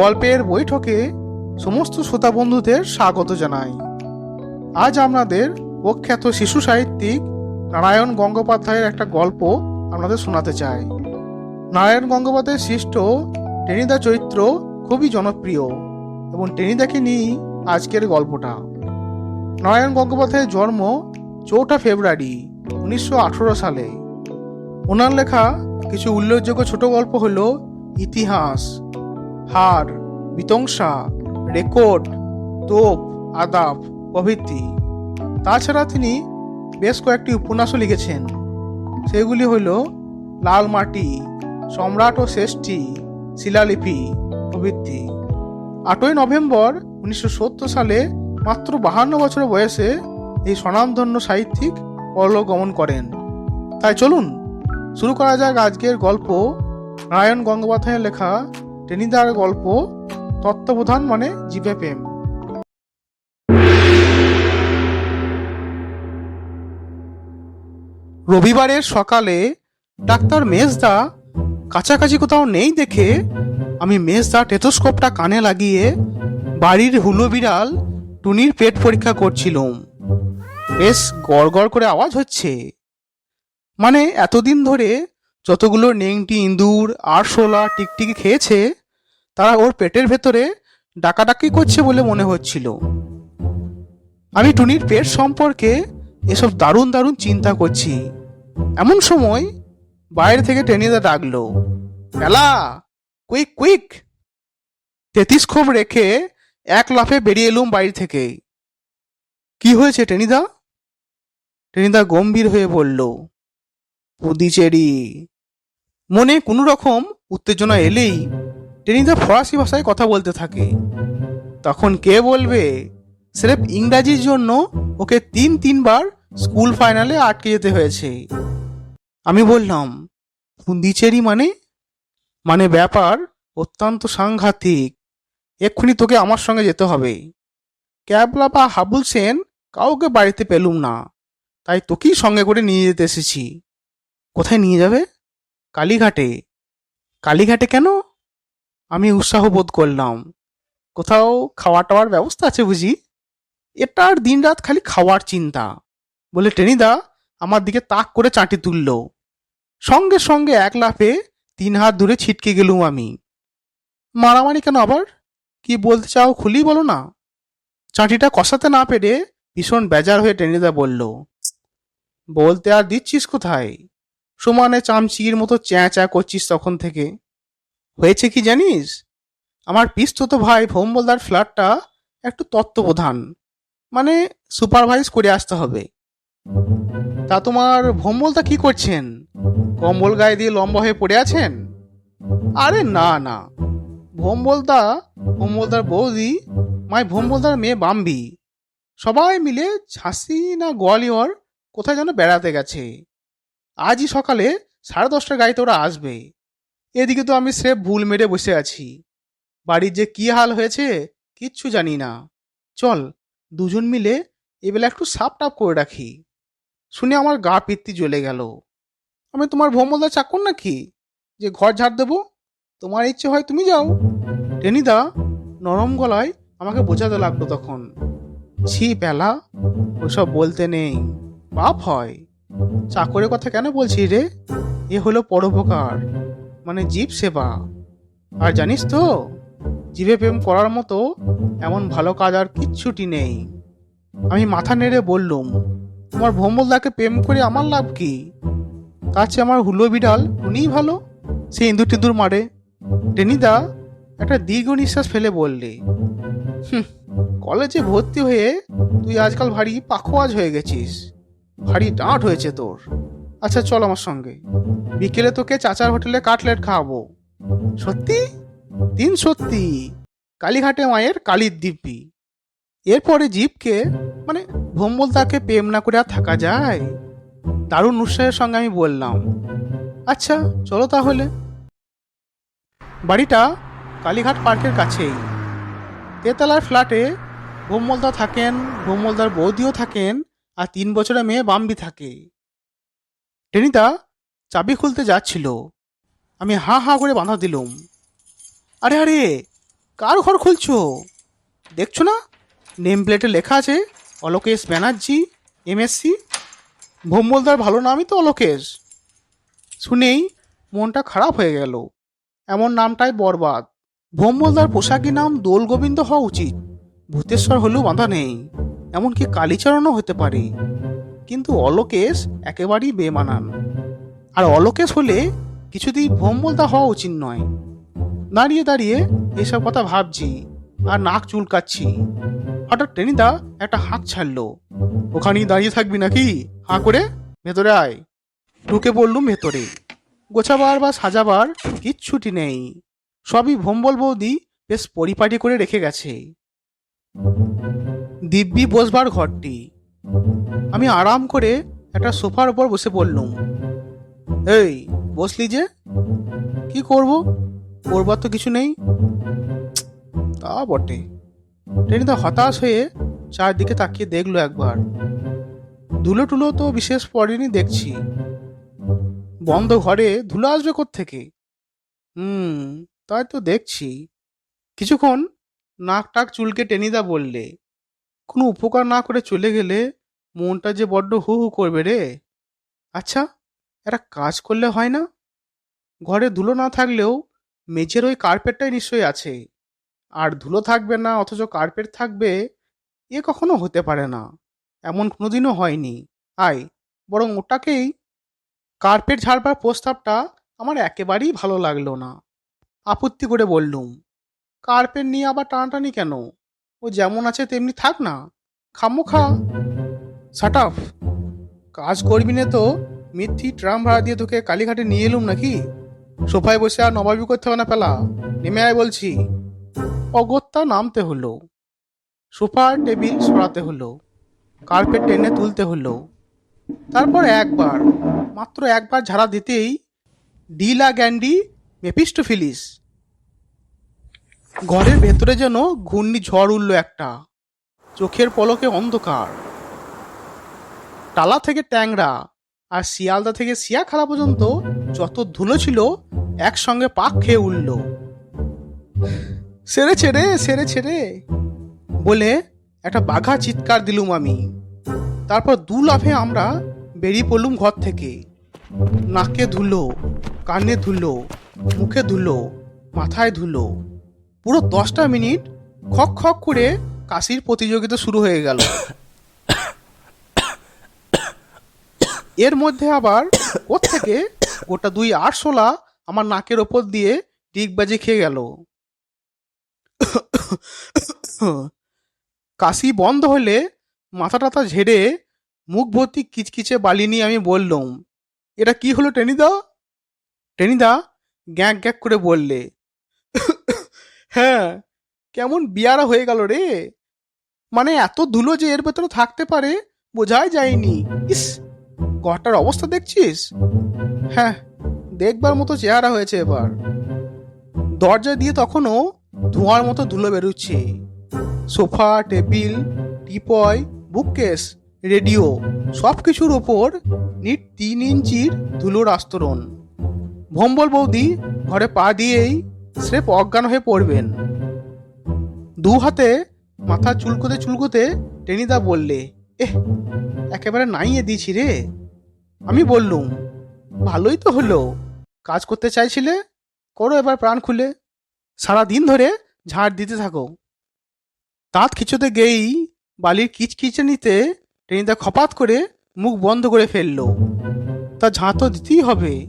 গল্পের বৈঠকে সমস্ত শ্রোতা বন্ধুদের স্বাগত জানাই। আজ আপনাদের প্রখ্যাত শিশু সাহিত্যিক নারায়ণ গঙ্গোপাধ্যায়ের একটা গল্প আপনাদের শোনাতে চাই। নারায়ণ গঙ্গোপাধ্যায়ের সৃষ্ট টেনিদা চরিত্র খুবই জনপ্রিয় এবং টেনিদাকে নিয়েই আজকের গল্পটা। নারায়ণ গঙ্গোপাধ্যায়ের জন্ম চৌঠা ফেব্রুয়ারি উনিশশো আঠেরো সালে। ওনার লেখা কিছু উল্লেখযোগ্য ছোট গল্প হলো ইতিহাস। হার, বিতংসা, রেকর্ড, তোপ, আদাব, প্রভৃতি। তাছাড়া তিনি বেশ কয়েকটি উপন্যাসও লিখেছেন। সেগুলি হল লাল মাটি, সম্রাট ও শ্রেষ্ঠী, শিলালিপি, প্রভৃতি। আটই নভেম্বর উনিশশো সত্তর সালে মাত্র বাহান্ন বছর বয়সে এই স্বনামধন্য সাহিত্যিক পরলোক গমন করেন। তাই চলুন, শুরু করা যাক আজকের গল্প। নারায়ণ গঙ্গোপাধ্যায়ের লেখা টেনিদার গল্প, তত্ত্বাবধান মানে জীবে প্রেম। রবিবারের সকালে ডাক্তার মেজদা কাছাকাছি কোথাও নেই দেখে আমি মেজদা টেথোস্কোপটা কানে লাগিয়ে বাড়ির হুলো বিড়াল টুনির পেট পরীক্ষা করছিলাম। বেশ গড় করে আওয়াজ হচ্ছে। মানে এতদিন ধরে যতগুলো নেংটি ইঁদুর, আরশোলা, টিকটিকি খেয়েছে তারা ওর পেটের ভেতরে ডাকাডাকি করছে বলে মনে হচ্ছিল। আমি টুনির পেট সম্পর্কে এসব দারুণ দারুণ চিন্তা করছি। এমন সময় বাইরে থেকে টেনিদা ডাকলো পেলা কুইক কুইক! তেতিস ক্ষোভ রেখে এক লাফে বেরিয়ে এলুম বাড়ি থেকে। কি হয়েছে টেনিদা? টেনিদা গম্ভীর হয়ে বলল, পুদিচেরি। মনে কোনো রকম উত্তেজনা এলেই টেনিদা ফরাসি ভাষায় কথা বলতে থাকে, তখন কে বলবে? স্রেফ ইংরাজির জন্য ওকে তিন তিনবার স্কুল ফাইনালে আটকে যেতে হয়েছে। আমি বললাম, পুন্দিচেরি মানে? মানে ব্যাপার অত্যন্ত সাংঘাতিক। এক্ষুনি তোকে আমার সঙ্গে যেতে হবে। ক্যাবলা বা হাবুল সেন কাউকে বাড়িতে পেলুম না, তাই তোকেই সঙ্গে করে নিয়ে যেতে এসেছি। কোথায় নিয়ে যাবে? কালীঘাটে। কালীঘাটে কেন? আমি উৎসাহ বোধ করলাম। কোথাও খাওয়া টাওয়ার ব্যবস্থা আছে বুঝি? এটা আর দিন রাত খালি খাওয়ার চিন্তা। বলে, টেনিদা, আমার দিকে তাক করে চাঁটি তুলল। সঙ্গে সঙ্গে এক লাফে তিন হাত দূরে ছিটকে গেলুম আমি। মারামারি কেন আবার? কি বলতে চাও খুলি বলো না? চাঁটিটা কষাতে না পেরে ভীষণ বেজার হয়ে টেনিদা বলল, বলতে আর দিচ্ছিস কোথায়? সমানে চামচির মতো চ্যাঁ চ্যাঁ করছিস তখন থেকে। হয়েছে কি জানিস? আমার পিস্তত ভাই ভোম্বলদার ফ্ল্যাটটা একটু তত্ত্বপ্রধান মানে সুপারভাইজ করে আসতে হবে। তা তোমার ভোম্বলদা কি করছেন? কম্বল গায়ে দিয়ে লম্বা হয়ে পড়ে আছেন? আরে না না। ভোম্বলদা, ভোম্বলদার বৌদি, মাই ভোম্বলদার মেয়ে বাম্বি, সবাই মিলে ঝাঁসি না গোয়ালিয়র কোথায় যেন বেড়াতে গেছে। আজই সকালে সাড়ে দশটার গাড়িতে ওরা আসবে। এদিকে তো আমি স্রেফ ভুল মেরে বসে আছি। বাড়ির যে কি হাল হয়েছে, কিচ্ছু জানি না। চল, দুজন মিলে এবেলা একটু সাপ টাপ করে রাখি। শুনে আমার গা পিত্তি জ্বলে গেল। আমি তোমার ভৌমদা চাকর নাকি? যে ঘর ঝাড় দেবো? তোমার ইচ্ছে হয় তুমি যাও। টেনিদা নরম গলায় আমাকে বোঝাতে লাগল তখন। ছি বেলা ওসব বলতে নেই। পাপ হয়। চাকরের কথা কেন বলছি রে? এ হলো পরোপকার। মানে জীব সেবা। আর জানিস তো জীবে প্রেম করার মতো এমন ভালো কাজ আর কিচ্ছুটি নেই। আমি মাথা নেড়ে বললুম তোমার ভোমলদাকে প্রেম করে আমার লাভ কি? তার চেয়ে আমার হুলো বিড়াল উনিই ভালো? সে ইঁদুর টিঁদুর মারে। টেনিদা একটা দীর্ঘ নিঃশ্বাস ফেলে বললে "হুঁ, কলেজে ভর্তি হয়ে তুই আজকাল ভারী পাখোয়াজ হয়ে গেছিস। ভারী ডাঁট হয়েছে তোর। আচ্ছা চল আমার সঙ্গে। বিকেলে তোকে চাচার হোটেলে কাটলেট খাওয়াবো। সত্যি? দিন সত্যি। কালীঘাটে মায়ের কালীর দিব্যি। এরপরে জীবকে মানে ভোম্বল তাকে প্রেম না করে আর থাকা যায়? দারুণ উৎসাহের সঙ্গে আমি বললাম। আচ্ছা চলো তাহলে। বাড়িটা কালীঘাট পার্কের কাছেই। তেতলার ফ্ল্যাটে ভোম্বলদা থাকেন, ভোম্বলদার বৌদিও থাকেন আর তিন বছরের মেয়ে বাম্বি থাকে। টেনিদা চাবি খুলতে যাচ্ছিল। আমি হাঁ হাঁ করে বাঁধা দিলুম। আরে আরে, কার ঘর খুলছো? দেখছ না? নেম প্লেটে লেখা আছে, অলোকেশ ব্যানার্জি, এমএসসি। ভোম্বলদার ভালো নামই তো অলোকেশ। শুনেই মনটা খারাপ হয়ে গেল। এমন নামটাই বরবাদ। ভোম্বলদার পোশাকি নাম দোল গোবিন্দ হওয়া উচিত। ভূতেশ্বর হলেও বাঁধা নেই। এমনকি কালীচরণও হতে পারে। কিন্তু অলোকেশ একেবারেই বেমানান। আর অলোকেশ হলে কিছুতেই ভোম্বলদা হওয়া উচিত নয়। দাঁড়িয়ে দাঁড়িয়ে এসব কথা ভাবছি আর নাক চুলকাচ্ছি। হঠাৎ টেনিদা একটা হাঁক ছাড়লো। ওখানেই দাঁড়িয়ে থাকবি নাকি? হাঁ করে? ভেতরে আয়। ঢুকে পড়লুম ভেতরে। গোছাবার বা সাজাবার কিচ্ছুটি নেই। সবই ভোম্বল বৌদি বেশ পরিপাটি করে রেখে গেছে। দিব্যি বসবার ঘরটি। আমি আরাম করে একটা সোফার উপর বসে পড়লুম। এই, বসলি যে? কি করব? করবার তো কিছু নেই। তা বটে। টেনিদা হতাশ হয়ে চারদিকে তাকিয়ে দেখল একবার। ধুলো টুলো তো বিশেষ পড়েনি দেখছি। বন্ধ ঘরে ধুলো আসবে থেকে হুম, তাই তো দেখছি। কিছুক্ষণ নাক টাক চুলকে টেনিদা বললে, কোনো উপকার না করে চলে গেলে মনটা যে বড্ড হু হু করবে রে। আচ্ছা একটা কাজ করলে হয় না? ঘরে ধুলো না থাকলেও মেঝের ওই কার্পেটটাই নিশ্চয়ই আছে। আর ধুলো থাকবে না, অথচ কার্পেট থাকবে, এ কখনো হতে পারে না। এমন কোনোদিনও হয়নি। আয়, বরং ওটাকেই কার্পেট ঝাড়বার প্রস্তাবটা আমার একেবারেই ভালো লাগল না। আপত্তি করে বললুম, কার্পেট নিয়ে আবার টানাটানি কেন? ও যেমন আছে তেমনি থাক না। খামো খা সাটাফ কাজ করবি না তো। মিথ্যি ট্রাম ভাড়া দিয়ে তোকে কালীঘাটে নিয়ে এলুম নাকি? সোফায় বসে আর নবাবি করতে হবে না পেলা। নেমে আয় বলছি। অগত্যা নামতে হলো। সোফার টেবিল সরাতে হলো। কার্পেট টেনে তুলতে হলো। তারপর একবার, মাত্র একবার ঝাড়া দিতেই ডিলা গ্যান্ডি মেপিস্টোফিলিস ঘরের ভেতরে যেন ঘূর্ণি ঝড় উঠল একটা। চোখের পলকে অন্ধকার। টালা থেকে ট্যাংরা আর শিয়ালদা থেকে শিয়াখালা পর্যন্ত যত ধুলো ছিল, একসঙ্গে পাক খেয়ে উঠল। সেরে, ছেড়ে সেরে, ছেড়ে, বলে একটা বাঘা চিৎকার দিলুম আমি। তারপর দু লাফে আমরা বেরিয়ে পড়লুম ঘর থেকে। নাকে ধুলো, কানে ধুলো, মুখে ধুলো, মাথায় ধুলো। পুরো দশটা মিনিট খক খক করে কাশির প্রতিযোগিতা শুরু হয়ে গেল। এর মধ্যে আবার ওর থেকে গোটা দুই আটশোলা আমার নাকের ওপর দিয়ে ডিগবাজি খেয়ে গেল। কাশি বন্ধ হলে মাথা টাথা ঝেড়ে মুখ ভর্তি কিচকিচে বালি নিয়ে আমি বললুম, এটা কি হলো টেনিদা? টেনিদা গ্যাঁক গ্যাঁক করে বললে হ্যাঁ কেমন বিয়ারা হয়ে গেল রে। মানে এত ধুলো যে এর ভেতরে থাকতে পারে, বোঝাই যায়নি। ইস ঘরটার অবস্থা দেখছিস? হ্যাঁ দেখবার মতো চেহারা হয়েছে এবার। দরজা দিয়ে তখনও ধোঁয়ার মতো ধুলো বেরোচ্ছে। Sofa, table, teapoy, bookcase, radio সব কিছুর ওপর নিট তিন ইঞ্চির ধুলোর আস্তরণ। ভম্বল বৌদি ঘরে পা দিয়েই স্রেফ অজ্ঞান হয়ে পড়বেন। দু হাতে মাথা চুলকোতে চুলকোতে টেনিদা বললে, এহ, একেবারে নাইয়ে দিয়েছি রে। আমি বললুম, ভালোই তো হলো। কাজ করতে চাইছিলে, করো এবার প্রাণ খুলে। সারা দিন ধরে ঝাড় দিতে থাকো। তাঁত খিচুতে গেই বালির কিচকিচে নিতে টেনিদা খপাত করে মুখ বন্ধ করে ফেলল। তা ঝাঁ তো দিতেই হবে।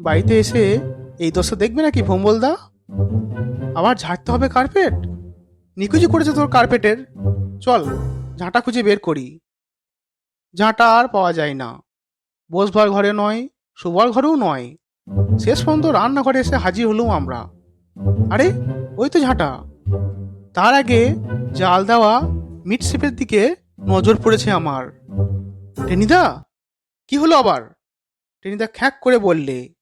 বাড়িতে এসে এই দশা দেখবে নাকি ভোম্বলদা আবার ঝাড়তে হবে কার্পেট? নিকুচি করেছে তোর কার্পেটের? চল, ঝাঁটা খুঁজে বের করি। ঝাঁটা আর পাওয়া যায় না। বসবার ঘরে নয়, শোবার ঘরেও নয়। শেষ পর্যন্ত রান্নাঘরে এসে হাজির হলুম আমরা। আরে, ওই তো ঝাঁটা। তার আগে জাল দেওয়া মিট শেপের দিকে নজর পড়েছে আমার। টেনিদা, কি হলো আবার? টেনিদা খ্যাক করে বললে,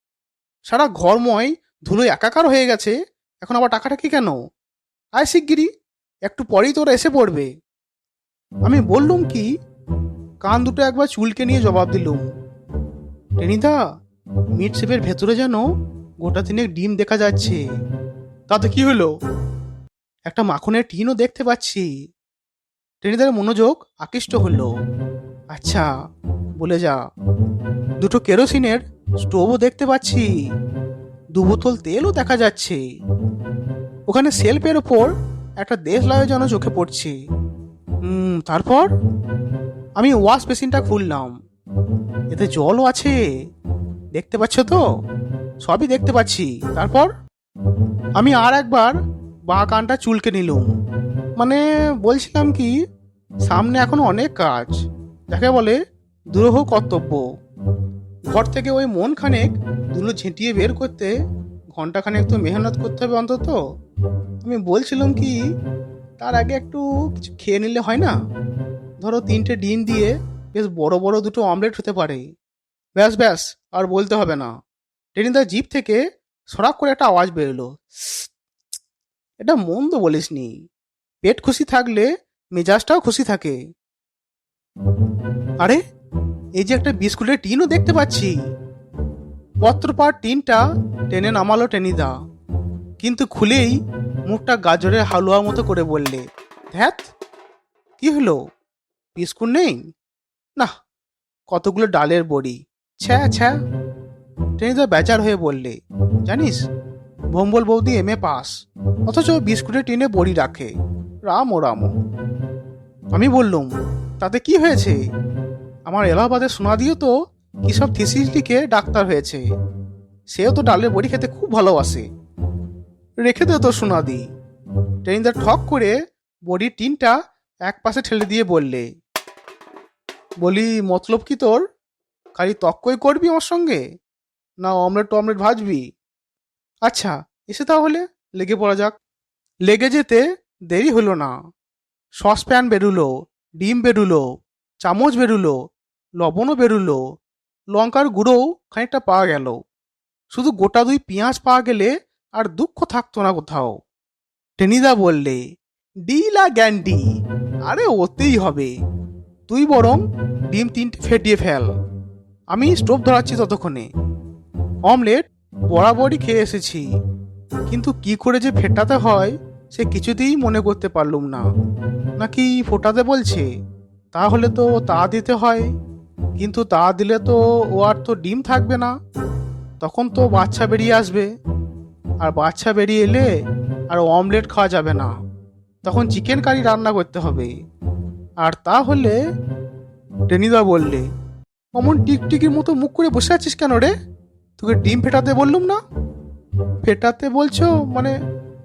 সারা ঘরময় ধুলো একাকার হয়ে গেছে, এখন আবার টাকাটা কি কেন? আয় শিগগিরি একটু পরেই তোরা এসে পড়বে। আমি বললুম কি, কান দুটো একবার চুলকে নিয়ে জবাব দিলুম। টেনিদা মিট শেপের ভেতরে যেন গোটা তিনেক ডিম দেখা যাচ্ছে। তাতে কি হলো? একটা মাখনের টিনও দেখতে পাচ্ছি। টেনিদার মনোযোগ আকৃষ্ট হলো। আচ্ছা বলে যা। দুটো কেরোসিনের স্টোভও দেখতে পাচ্ছি। দু বোতল তেলও দেখা যাচ্ছে। ওখানে সেলফের ওপর একটা দেশলাইও যেন চোখে পড়ছে। তারপর? আমি ওয়াশ বেসিনটা খুললাম। এতে জলও আছে। দেখতে পাচ্ছ তো? সবই দেখতে পাচ্ছি। তারপর? আমি আর একবার বা কানটা চুলকে নিলুম। মানে বলছিলাম কি, সামনে এখন অনেক কাজ। যাকে বলে দুরূহ কর্তব্য। ঘর থেকে ওই মন খানেক দুলো ঝেঁটিয়ে বের করতে ঘণ্টা খানেক তো মেহনত করতে হবে অন্তত। আমি বলছিলাম কি, তার আগে একটু কিছু খেয়ে নিলে হয় না? ধরো তিনটে ডিম দিয়ে বেশ বড় বড় দুটো অমলেট হতে পারে। ব্যাস ব্যাস, আর বলতে হবে না। টেনিদার জিপ থেকে সরাক করে একটা আওয়াজ বেরোলো। এটা মন্দ বলিসনি। পেট খুশি থাকলে মেজাজটাও খুশি থাকে। আরে, এই যে একটা বিস্কুটের টিনও দেখতে পাচ্ছি। পত্রপার টিনটা টেনে নামালো টেনিদা। কিন্তু খুলেই মুখটা গাজরের হালুয়ার মতো করে বললে ধ্যাত কি হলো? বিস্কুট নেই? না কতগুলো ডালের বড়ি। ছ্যা ছ্যা। টেনিদা বেচার হয়ে বললে, জানিস, ভম্বল বৌদি এম এ পাস, অথচ বিস্কুটের টিনে বড়ি রাখে। রাম ও রাম। আমি বললুম, তাতে কি হয়েছে? আমার এলাহাবাদের সোনা দিও তো, কি সব থিসিস লিখে ডাক্তার হয়েছে। সেও তো ডালের বড়ি খেতে খুব ভালোবাসে। রেখে দে তো সোনাদি ট্রেনিদার ঠক করে বড়ির টিনটা এক পাশে ঠেলে দিয়ে বললে বলি, মতলব কি তোর? খালি তক্কই করবি আমার সঙ্গে? না অমলেট টমলেট ভাজবি? আচ্ছা এসে তাহলে লেগে পড়া যাক। লেগে যেতে দেরি হলো না। সসপ্যান বেরুলো, ডিম বেরুলো, চামচ বেরুলো, লবণও বেরুলো, লঙ্কার গুঁড়োও খানিকটা পাওয়া গেল। শুধু গোটা দুই পেঁয়াজ পাওয়া গেলে আর দুঃখ থাকতো না কোথাও। টেনিদা বললে, ডিলা গ্যান্ডি, আরে ওতেই হবে। তুই বরং ডিম তিনটে ফেটিয়ে ফেল। আমি স্টোভ ধরাচ্ছি ততক্ষণে। অমলেট বরাবরই খেয়ে এসেছি। কিন্তু কি করে যে ফেটাতে হয়, সে কিছুতেই মনে করতে পারলুম না। নাকি ফোটাতে বলছে? তাহলে তো তা দিতে হয়। কিন্তু তা দিলে তো ও আর তো ডিম থাকবে না। তখন তো বাচ্চা বেরিয়ে আসবে। আর বাচ্চা বেরিয়ে এলে আর অমলেট খাওয়া যাবে না। তখন চিকেন কারি রান্না করতে হবে। আর তাহলে? টেনিদা বললে, অমন টিকটিকির মতো মুখ করে বসে আছিস কেন রে? তোকে ডিম ফেটাতে বললুম না? ফেটাতে বলছো? মানে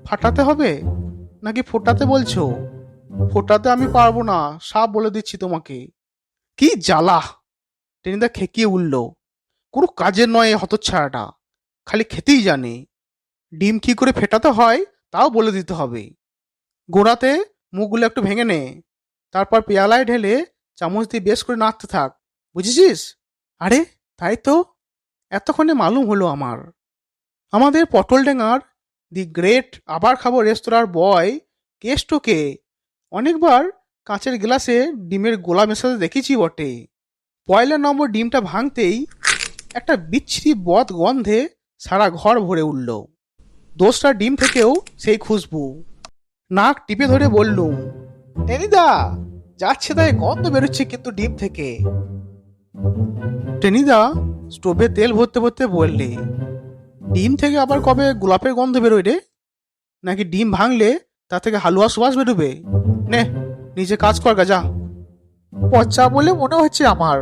ফাটাতে হবে? নাকি ফোটাতে বলছো? ফোটাতে আমি পারব না, সাপ বলে দিচ্ছি তোমাকে। কি জ্বালা! টেনিদা খেকিয়ে উঠল। কোনো কাজের নয় হতচ্ছাড়াটা, খালি খেতেই জানে। ডিম কি করে ফেটাতে হয়, তাও বলে দিতে হবে। গোড়াতে মুখগুলো একটু ভেঙে নে। তারপর পেয়ালায় ঢেলে চামচ দিয়ে বেশ করে নাড়তে থাক। বুঝেছিস? আরে, তাই তো? এতক্ষণে মালুম হলো আমার। আমাদের পটল ডেঙ্গার দি গ্রেট আবার খাব রেস্তোরাঁর বয় কেষ্টকে অনেকবার কাঁচের গ্লাসে ডিমের গোলা মেশাতে দেখেছি বটে। পয়লা নম্বর ডিমটা ভাঙতেই একটা বিচ্ছিরি বদ গন্ধে সারা ঘর ভরে উঠল। দোসরা ডিম থেকেও সেই খুশবু। নাক টিপে ধরে বললুম টেনিদা যাচ্ছে তাই গন্ধ বেরোচ্ছে কিন্তু ডিম থেকে। টেনিদা, স্টোভে তেল ভরতে ভরতে বললে, ডিম থেকে আবার কবে গোলাপের গন্ধ বেরোয় রে? নাকি ডিম ভাঙলে তা থেকে হালুয়া সুবাস বেরোবে? নে, নিজে কাজ কর গা যা পচা বলে মনে হচ্ছে আমার।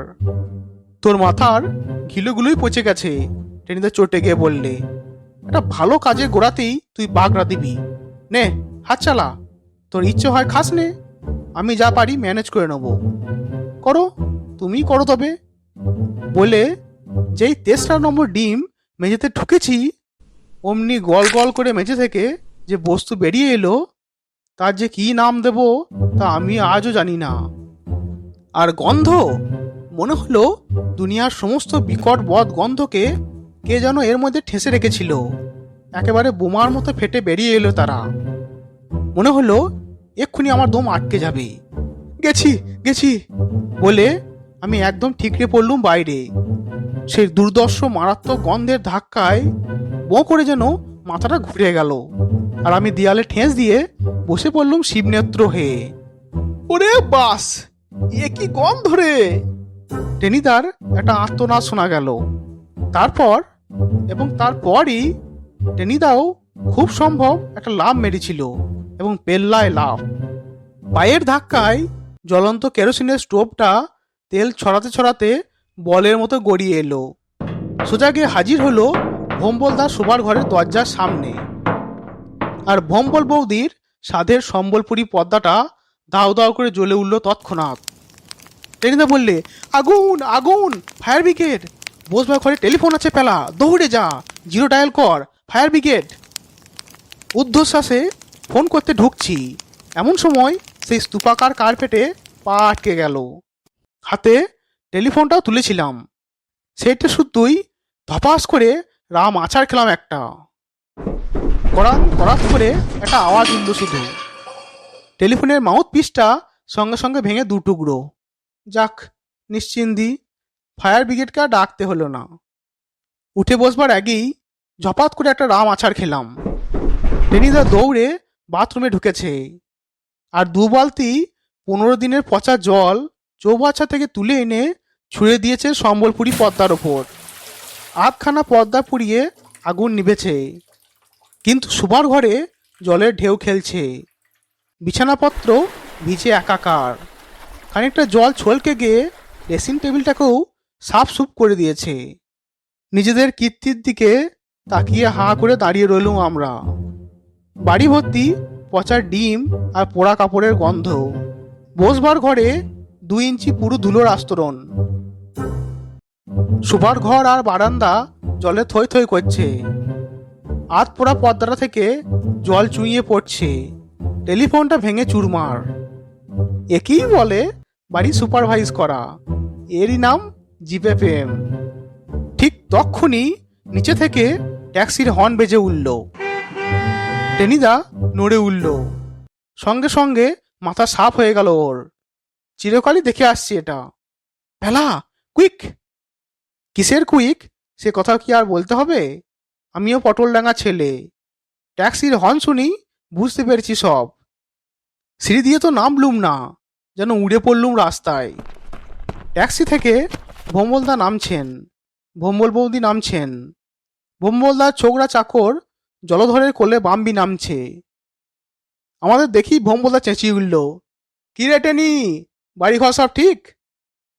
তোর মাথার ঘিলুগুলোই পচে গেছে। টেনিদা চটে গিয়ে বললে, একটা ভালো কাজে গোড়াতেই তুই বাগড়া দিবি। নে, হাত চালা। তোর ইচ্ছে হয় খাস নে। আমি যা পারি ম্যানেজ করে নেব। করো তুমি করো তবে। বলে যেই তেসরা নম্বর ডিম মেঝেতে ঢুকেছি, অমনি গল গল করে মেঝে থেকে যে বস্তু বেরিয়ে এলো, তার যে কি নাম দেব তা আমি আজও জানি না। আর গন্ধ? মনে হলো দুনিয়ার সমস্ত বিকট বদ গন্ধকে কে যেন এর মধ্যে ঠেসে রেখেছিল। একেবারে বোমার মতো ফেটে বেরিয়ে এলো তারা। মনে হলো এক্ষুনি আমার দম আটকে যাবে। গেছি গেছি। বলে আমি একদম ঠিকরে পড়লুম বাইরে। সেই দুর্দর্শ মারাত্মক গন্ধের ধাক্কায় বো করে যেন মাথাটা ঘুরে গেল। আর আমি দেয়ালে ঠেস দিয়ে বসে পড়লুম শিবনেত্র হয়ে। ওরে বাস, এ কি গন্ধ রে! টেনিদার একটা আত্মনাদ শোনা গেল। তারপর এবং তারপরই টেনিদাও খুব সম্ভব একটা লাভ মেরেছিল এবং পেল্লায় লাভ। পায়ের ধাক্কায় জ্বলন্ত কেরোসিনের স্টোভটা তেল ছড়াতে ছড়াতে বলের মতো গড়িয়ে এলো। সোজা গিয়ে হাজির হলো ভোম্বলদার শোবার ঘরের দরজার সামনে। আর ভোম্বল বৌদির সাধের সম্বলপুরি পর্দাটা দাও দাও করে জ্বলে উঠল তৎক্ষণাৎ। টেনিদা বললে, আগুন আগুন, ফায়ার ব্রিগেড! বসবার ঘরে টেলিফোন আছে পেলা, দৌড়ে যা, জিরো ডায়াল কর, ফায়ার ব্রিগেড! ঊর্ধ্বশ্বাসে ফোন করতে ঢুকছি। এমন সময় সেই স্তূপাকার কার্পেটে পা আটকে গেল। হাতে টেলিফোনটাও তুলেছিলাম। সেটা শুধুই ধপাস করে রাম আচার খেলাম একটা। করান, করাত করে একটা আওয়াজ উঠল শুধু। টেলিফোনের মাউথ পিসটা সঙ্গে সঙ্গে ভেঙে দু টুকরো। যাক নিশ্চিন্দি ফায়ার ব্রিগেডকে ডাকতে হলো না। উঠে বসবার আগেই ঝপাত করে একটা রাম আছাড় খেলাম। টেনিদা দৌড়ে বাথরুমে ঢুকেছে। আর দু বালতি পনেরো দিনের পচা জল চৌবাচ্চা থেকে তুলে এনে ছুঁড়ে দিয়েছে সম্বলপুরি পদ্মার ওপর। আধখানা পর্দা পুড়িয়ে আগুন নিভেছে। কিন্তু সুবার ঘরে জলের ঢেউ খেলছে। বিছানাপত্র ভিজে একাকার। খানিকটা জল ছলকে গিয়ে ড্রেসিং টেবিলটাকেও সাফ সুপ করে দিয়েছে। নিজেদের কীর্তির দিকে তাকিয়ে হাঁ করে দাঁড়িয়ে রইলুম আমরা। বাড়ি ভর্তি, পচা ডিম আর পোড়া কাপড়ের গন্ধ। বসবার ঘরে দুই ইঞ্চি পুরো ধুলোর আস্তরণ। সুপার ঘর আর বারান্দা জলে থই থই করছে। আধ পোড়া পর্দাটা থেকে জল চুইয়ে পড়ছে। টেলিফোনটা ভেঙে চুরমার। একেই বলে বাড়ি সুপারভাইজ করা। এরই নাম জিপে পেম ঠিক তক্ষুনি নিচে থেকে ট্যাক্সির হর্ন বেজে উঠল। টেনিদা নড়ে উঠল। সঙ্গে সঙ্গে মাথা সাফ হয়ে গেল ওর। চিরকালই দেখে আসছি এটা। ভেলা, কুইক! কিসের কুইক? সে কথা কি আর বলতে হবে? আমিও পটলডাঙ্গা ছেলে। ট্যাক্সির হর্ন শুনি, বুঝতে পেরেছি সব। সিঁড়ি দিয়ে তো নামলুম না, যেন উড়ে পড়লুম রাস্তায়। ট্যাক্সি থেকে ভোম্বলদা নামছেন। ভোম্বল বৌদি নামছেন। ভোম্বলদার ছোকরা চাকর জলধরের কোলে বাম্বি নামছে। আমাদের দেখি ভোম্বলদা চেঁচিয়ে উঠল, কি রে টেনি বাড়ি ঘর সব ঠিক?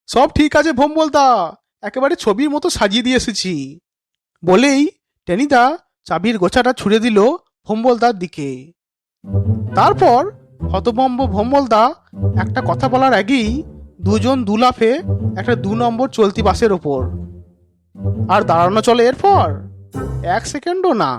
সব ঠিক আছে ভোম্বলদা, একেবারে ছবির মতো সাজিয়ে দিয়ে এসেছি। বলেই টেনিদা চাবির গোছাটা ছুড়ে দিল ভোম্বলদার দিকে। তারপর হতভম্ব ভোম্বলদা একটা কথা বলার আগেই দুজন দুলাফে একটা দু নম্বর চলতি বাসের ওপর। আর দাঁড়ানো চলে এরপর? এক সেকেন্ডও না।